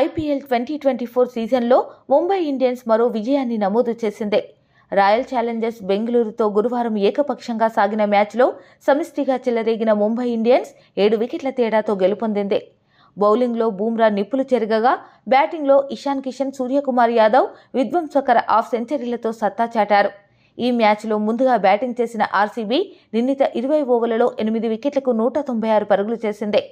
IPL twenty twenty four సీజన్లో Mumbai Indians మరో విజయాన్ని నమోదు చేసిందే. రాయల్ ఛాలెంజర్స్ బెంగళూరుతో గురువారం ఏకపక్షంగా సాగిన మ్యాచ్లో సమిష్టిగా చెలరేగిన ముంబై ఇండియన్స్ ఏడు వికెట్ల తేడాతో గెలుపొందింది. బౌలింగ్లో బూమ్రా నిప్పులు చెరగగా బ్యాటింగ్లో ఇషాన్ కిషన్ సూర్యకుమార్ యాదవ్ విధ్వంసకర హాఫ్ సెంచరీలతో సత్తా చాటారు. ఈ మ్యాచ్లో ముందుగా బ్యాటింగ్ చేసిన ఆర్సీబీ నిర్ణీత ఇరవై ఓవర్లలో ఎనిమిది వికెట్లకు నూట తొంభై ఆరు పరుగులు చేసిందే.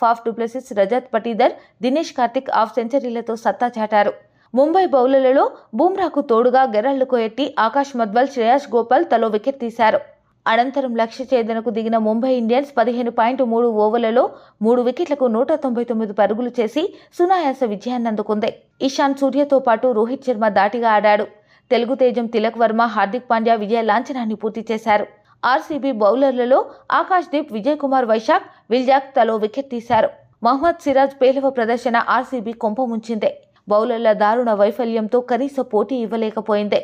Faf du Plessis Rajat Patidar Dinesh Karthik half సెంచరీలతో సత్తా చాటారు. ముంబై బౌలర్లలో బూమ్రాకు తోడుగా గెరళ్ళు కోయెట్టి ఆకాష్ మద్వల్ శ్రేయాస్ గోపాల్ తలో వికెట్ తీశారు. అనంతరం లక్ష్య ఛేదనకు దిగిన ముంబై ఇండియన్స్ పదిహేను పాయింట్ మూడు ఓవర్లలో మూడు వికెట్లకు నూట తొంభై తొమ్మిది పరుగులు చేసి సునాయాస విజయాన్ని అందుకుంది. ఇషాన్ సూర్యతో పాటు రోహిత్ శర్మ దాటిగా ఆడాడు. తెలుగు తేజం తిలక్ వర్మ హార్దిక్ పాండ్యా విజయ లాంఛనాన్ని పూర్తి చేశారు. ఆర్సీబీ బౌలర్లలో ఆకాష్ దీప్ విజయ్ కుమార్ వైశాఖ్ విల్జాక్ తలో వికెట్ తీశారు. మహ్మద్ సిరాజ్ పేలవ ప్రదర్శన ఆర్సీబీ కొంపముంచిందే బౌలర్ల దారుణ వైఫల్యంతో కనీస పోటీ ఇవ్వలేకపోయింది.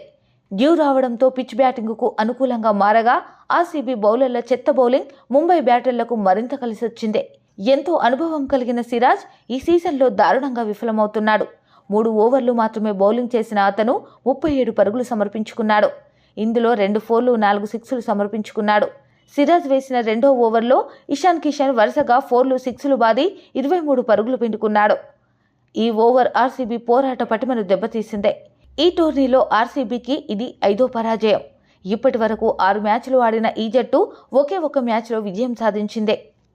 డ్యూ రావడంతో పిచ్ బ్యాటింగ్కు అనుకూలంగా మారగా ఆర్సీబీ బౌలర్ల చెత్త బౌలింగ్ ముంబై బ్యాటర్లకు మరింత కలిసొచ్చింది. ఎంతో అనుభవం కలిగిన సిరాజ్ ఈ సీజన్లో దారుణంగా విఫలమవుతున్నాడు. మూడు ఓవర్లు మాత్రమే బౌలింగ్ చేసిన అతను ముప్పై ఏడు పరుగులు సమర్పించుకున్నాడు. ఇందులో రెండు ఫోర్లు నాలుగు సిక్స్లు సమర్పించుకున్నాడు. సిరాజ్ వేసిన రెండో ఓవర్లో ఇషాన్ కిషన్ వరుసగా ఫోర్లు సిక్స్లు బాది ఇరవై మూడు పరుగులు పిండుకున్నాడు. ఈ ఓవర్ ఆర్సీబీ పోరాట పటిమను దెబ్బతీసిందే. ఈ టోర్నీలో ఆర్సీబీకి ఇది ఐదో పరాజయం. ఇప్పటి వరకు ఆరు మ్యాచ్లు ఆడిన ఈ జట్టు ఒకే ఒక మ్యాచ్లో విజయం సాధించిందే.